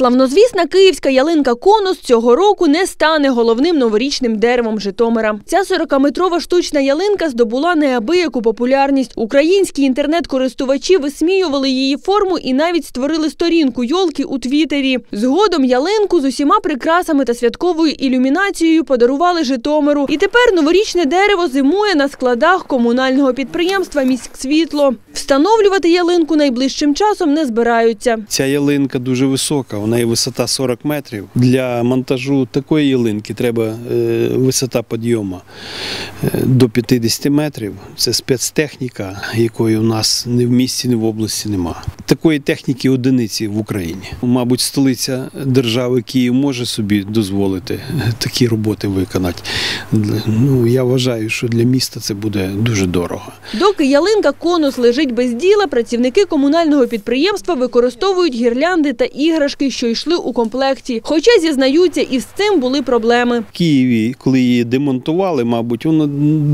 Славнозвісна київська ялинка конус цього року не стане головним новорічним деревом Житомира. Ця 40-метрова штучна ялинка здобула неабияку популярність. Українські інтернет-користувачі висміювали її форму і навіть створили сторінку йолки у Твіттері. Згодом ялинку з усіма прикрасами та святковою ілюмінацією подарували Житомиру. І тепер новорічне дерево зимує на складах комунального підприємства «Міськсвітло». Встановлювати ялинку найближчим часом не збираються. Ця ялинка дуже висока, неї висота 40 метрів. Для монтажу такої ялинки треба е, висота підйому е, до 50 метрів. Це спецтехніка, якої у нас ні в місті, ні в області нема. Такої техніки одиниці в Україні. Мабуть, столиця держави Київ може собі дозволити такі роботи виконати. Ну, я вважаю, що для міста це буде дуже дорого. Доки ялинка конус лежить без діла, працівники комунального підприємства використовують гірлянди та іграшки, що йшли у комплекті. Хоча зізнаються, і з цим були проблеми. В Києві, коли її демонтували, мабуть, воно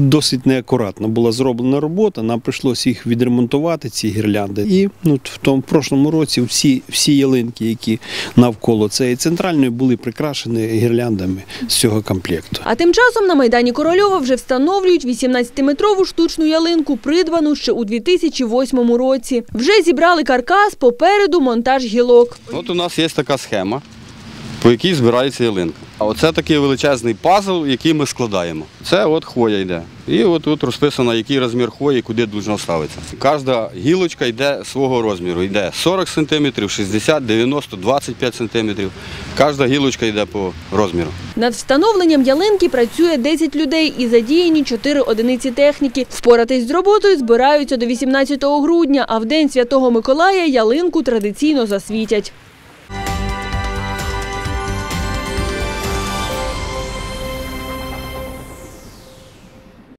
досить неакуратно була зроблена робота. Нам прийшлося їх відремонтувати, ці гірлянди. І ну, в тому прошлому році всі, всі ялинки, які навколо цієї центральної, були прикрашені гірляндами з цього комплекту. А тим часом на майдані Корольова вже встановлюють 18-метрову штучну ялинку, придбану ще у 2008 році. Вже зібрали каркас, попереду монтаж гілок. От у нас є така схема, по якій збирається ялинка. А оце такий величезний пазл, який ми складаємо. Це от хвоя йде. І от тут розписано, який розмір хвої, куди должно ставитися. Кожна гілочка йде свого розміру. Йде 40 см, 60, 90, 25 см. Кожна гілочка йде по розміру. Над встановленням ялинки працює 10 людей і задіяні 4 одиниці техніки. Впоратись з роботою збираються до 18 грудня, а в День Святого Миколая ялинку традиційно засвітять.